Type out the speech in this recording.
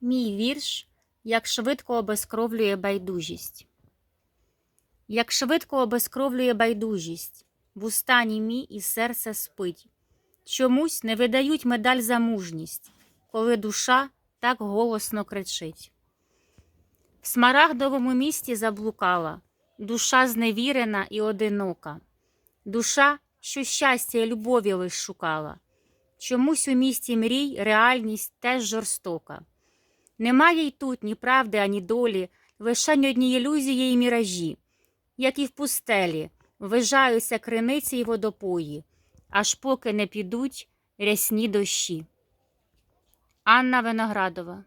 Мій вірш, як швидко обезкровлює байдужість. Як швидко обезкровлює байдужість, в уста німі і серце спить. Чомусь не видають медаль за мужність, коли душа так голосно кричить. В смарагдовому місті заблукала, душа зневірена і одинока, душа, що щастя й любові лиш шукала. Чомусь у місті мрій реальність теж жорстока. Немає й тут ні правди, ані долі, лишень одні ілюзії і міражі, як і в пустелі, вижаються криниці й водопої, аж поки не підуть рясні дощі. Анна Виноградова